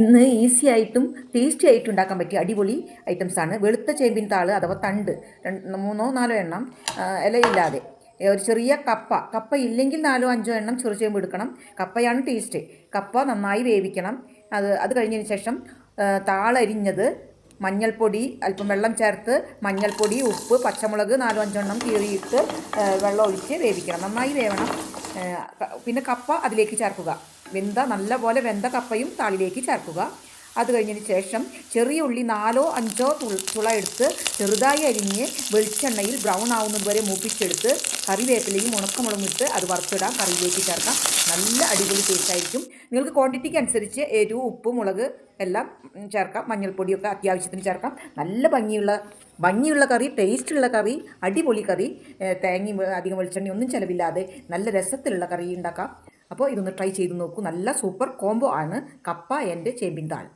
ഇന്ന് ഈസി ആയിട്ടും ടേസ്റ്റി ആയിട്ടും ഉണ്ടാക്കാൻ പറ്റിയ അടിപൊളി ഐറ്റംസ് ആണ്. വെളുത്ത ചേമ്പിൻ താൾ അഥവാ തണ്ട്. മൂന്നോ നാലോ എണ്ണം ഇലയില്ലാതെ. ഒരു ചെറിയ കപ്പ. കപ്പ ഇല്ലെങ്കിൽ നാലോ അഞ്ചോ എണ്ണം ചെറു ചേമ്പ് എടുക്കണം. കപ്പയാണ് ടേസ്റ്റ്. കപ്പ നന്നായി വേവിക്കണം. അത് അത് കഴിഞ്ഞതിന് ശേഷം താളരിഞ്ഞത് മഞ്ഞൾപ്പൊടി അല്പം വെള്ളം ചേർത്ത് മഞ്ഞൾപ്പൊടി ഉപ്പ് പച്ചമുളക് നാലോ അഞ്ചോ എണ്ണം കീറിയിട്ട് വെള്ളം ഒഴിച്ച് വേവിക്കണം. നന്നായി വേവണം. പിന്നെ കപ്പ അതിലേക്ക് ചേർക്കുക. വെന്ത നല്ലപോലെ വെന്ത കപ്പയും താളിലേക്ക് ചേർക്കുക. അത് കഴിഞ്ഞതിന് ശേഷം ചെറിയ ഉള്ളി നാലോ അഞ്ചോ തുള എടുത്ത് ചെറുതായി അരിഞ്ഞ് വെളിച്ചെണ്ണയിൽ ബ്രൗൺ ആവുന്നത് വരെ മൂപ്പിച്ചെടുത്ത് കറിവേപ്പിലയും ഉണക്കമുളകും ഇട്ട് അത് വറുത്തിടാം. കറിയിലേക്ക് ചേർക്കാം. നല്ല അടിപൊളി ടേസ്റ്റ് ആയിരിക്കും. നിങ്ങൾക്ക് ക്വാണ്ടിറ്റിക്ക് അനുസരിച്ച് എരിവ് ഉപ്പ് മുളക് എല്ലാം ചേർക്കാം. മഞ്ഞൾപ്പൊടിയൊക്കെ അത്യാവശ്യത്തിന് ചേർക്കാം. നല്ല ഭംഗിയുള്ള ഭംഗിയുള്ള കറി ടേസ്റ്റുള്ള കറി അടിപൊളി കറി. തേങ്ങയും അധികം വെളിച്ചെണ്ണയൊന്നും ചിലവില്ലാതെ നല്ല രസത്തിലുള്ള കറി ഉണ്ടാക്കാം. അപ്പോൾ ഇതൊന്ന് ട്രൈ ചെയ്ത് നോക്കൂ. നല്ല സൂപ്പർ കോംബോ ആണ്. കപ്പ എന്റെ ചേമ്പിൻ താൾ